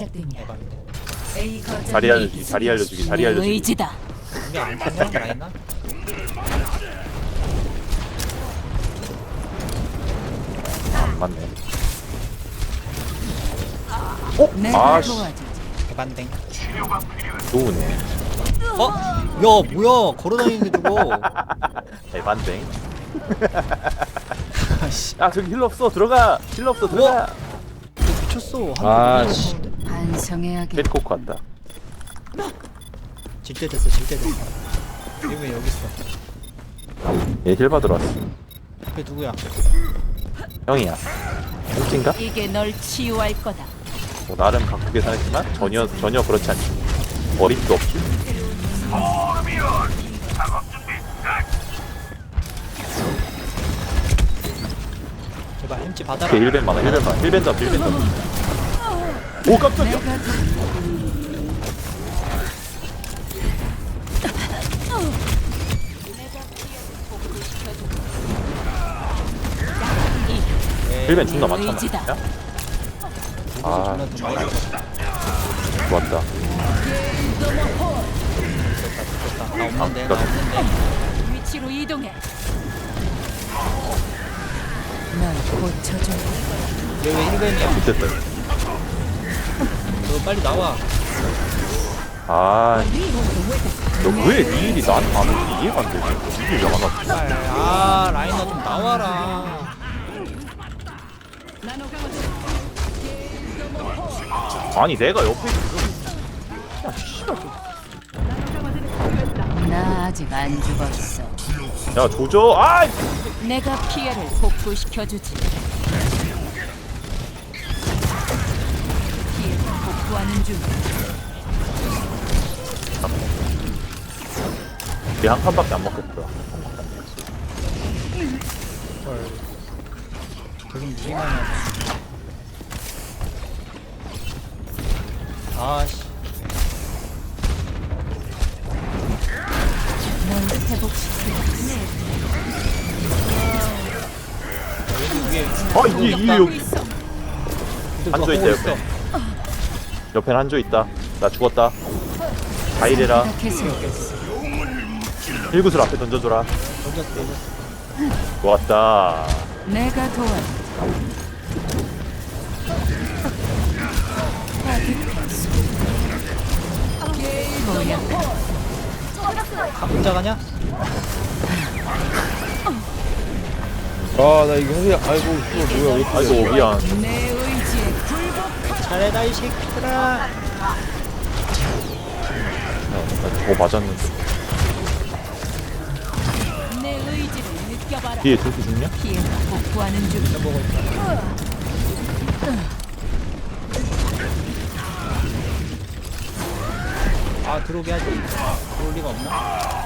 시작됩니다. A 거점 자리 알려주기 자리 알려주기 자리 알려주기 의지다. 안 탔냐? 라인나? 안 맞네 내가 아씨. 도와주지. 에반댕 좋으네 어? 야 뭐야 걸어다니는데 저거 에반댕 아씨 야 저기 힐러 없어 들어가 힐러 없어 들어가 미쳤어 아, 한 씨. 대 반성해야겠. 힐코크 왔다. 질때 됐어 질때 됐어. 얘왜 여기 있어. 얘힐 받으러 왔어. 그게 누구야? 형이야. 형친가? 이게 널 치유할 거다. 뭐 나름 바쁘게 살았지만 전혀 전혀 그렇지 않지. 어림도 없지. 제발 햄찌 받아라. 1벤 많아. 1벤 많아. 1벤 잡 1벤 잡 오 깜짝이야 1벤 존나 많잖아 의지다. 아. 좋았다 나 없는데 나 아, 없는데 위치로 이동해. 널 고쳐줘. 얘왜 1벤이야 됐다 너 빨리 나와. 아 너왜 니일이 나한테 안 오지 이해가 안 되지? 니일이 왜안 왔지? 빨리 아 라인너 좀 나와라. 아니 내가 옆에 있어 나 아직 안 죽었어. 야 조져. 아 내가 피해를 복구시켜 주지. 중. 얘한 칸밖에 안헐 하네 아씨. 아 이게 이게 하고 여기. 앉아 있다, 보고 옆에. 옆엔 한조 있다 나 죽었다 다 이래라. 힐구슬 앞에 던져줘라 좋았다 내가. 뭐야? 아, 혼자 가냐? 아 나 이거 형이 아이고 이거 뭐야 왜 이렇게 아이고 미안 내. 잘해라 이 새끼들아 나더 맞았는데 내 의지를 느껴봐라. 뒤에 둘수 죽냐? 피해를 복구하는 중. 아 들어오게 하지 들어올 리가 없나?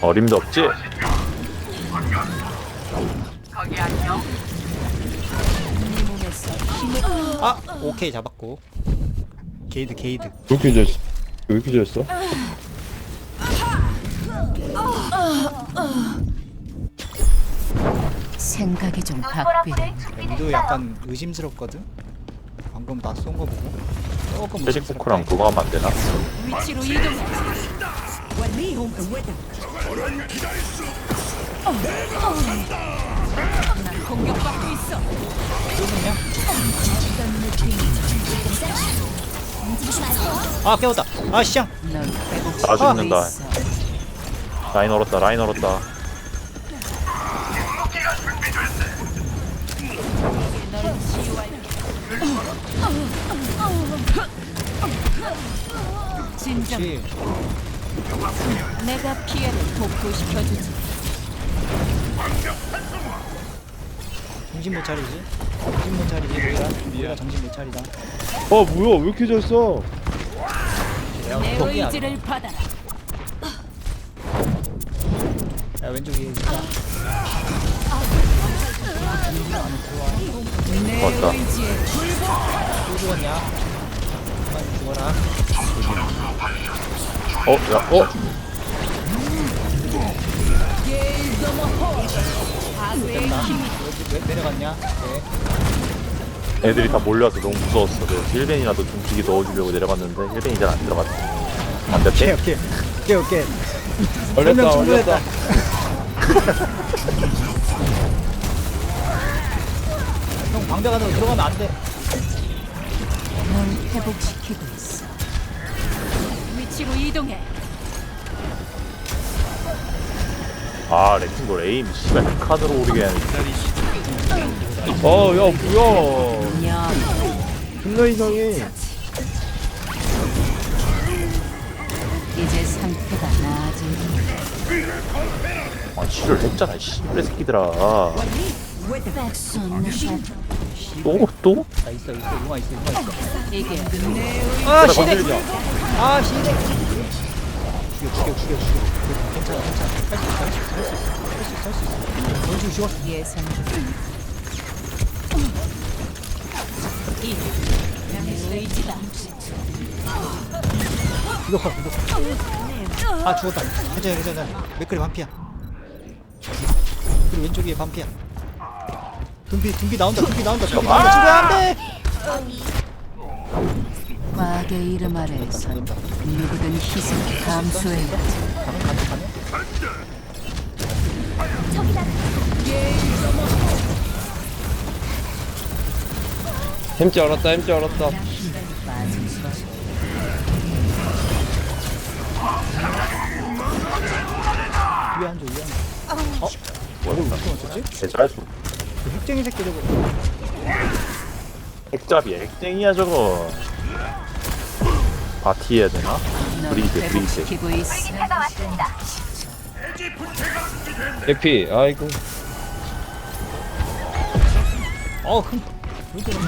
어림도 없지? 아 오케이 잡았고. 게이드 게이드. 왜 이렇게 잘했어? 왜 이렇게 잘했어? 생각이 좀 바뀌네. 엠도 약간 의심스럽거든? 방금 나 쏜 거 보고. 조금 채식 포크랑 그거 하면 안 되나? 위치로 이동해. 난 공격받고 있어. 아 깨웠다 아 시장 넌 회복 나 죽는다. 라인 얼었다 라인 얼었다. 진정. 내가 피해를 복구시켜주지. 정신 못 차리지? 정신 못 차리지 모이라 모이라 정신 못 차리다 어 뭐야 왜 이렇게 잘했어 내 포기야. 의지를 받아라. 야 왼쪽 위에 있다 내 맞다. 의지에 굴복. 또 죽었냐? 그만 죽어라 어? 야 어? 파괴의 힘이 왜, 왜 내려갔냐? 네. 애들이 다 몰려와서 너무 무서웠어. 그래서 힐벤이라도 둥지기 넣어주려고 내려갔는데 힐벤이 잘 안 들어갔어. 안 오케이 됐대? 오케이 오케이 오케이 설명 걸렸다 충분했다 형 방벽 안으로 들어가면 안 돼 널 회복시키고 있어. 위치로 이동해. 아 레킹볼 에임 씨발 칸으로 오르게 하는. 어야 뭐야 야, 존나 이상해 이제 상태가 나아질 아 치료를 했잖아 씨발 새끼들아. 백순 또 또? 나 있어 있어 용화 있어 용화 있어 이게 내아 내가 시대 건들자. 아 시대 죽여 죽여 죽여 죽여 괜찮아 괜찮아 할 수 있어 할 수 있어 할 수 있어 할 수 있어 할수 있어 던지고 죽어 예상. 의지다. 이거 봐 이거 아 죽었다. 괜찮아 괜찮아. 맥클이 반피야. 그리고 왼쪽에 반피야. 둠비 둠비 나온다 둠비 나온다. 둠비 나온다. 죽여 안돼! 과학의 이름 아래에서 잘했다. 누구든 희생을 감수해야 가면 가 햄찌 얼었다 햄찌 얼었다. 위에 앉아 위에 앉아 어? 개잘수. 그 핵쟁이 새끼 저거 핵잡이야 핵쟁이야 저거. 바티 해야 되나? 널 브리드 브리드. 회복시키고 있어. 에피 아이고 어 흠. 왜 저래?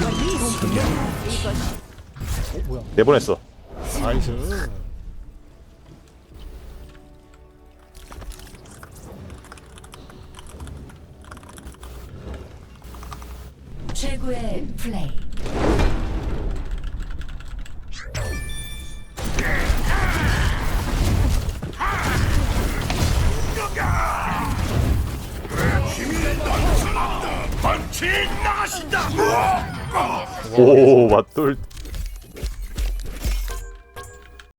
어 뭐야 내보냈어. 나이스 최고의 플레이. 오 맞돌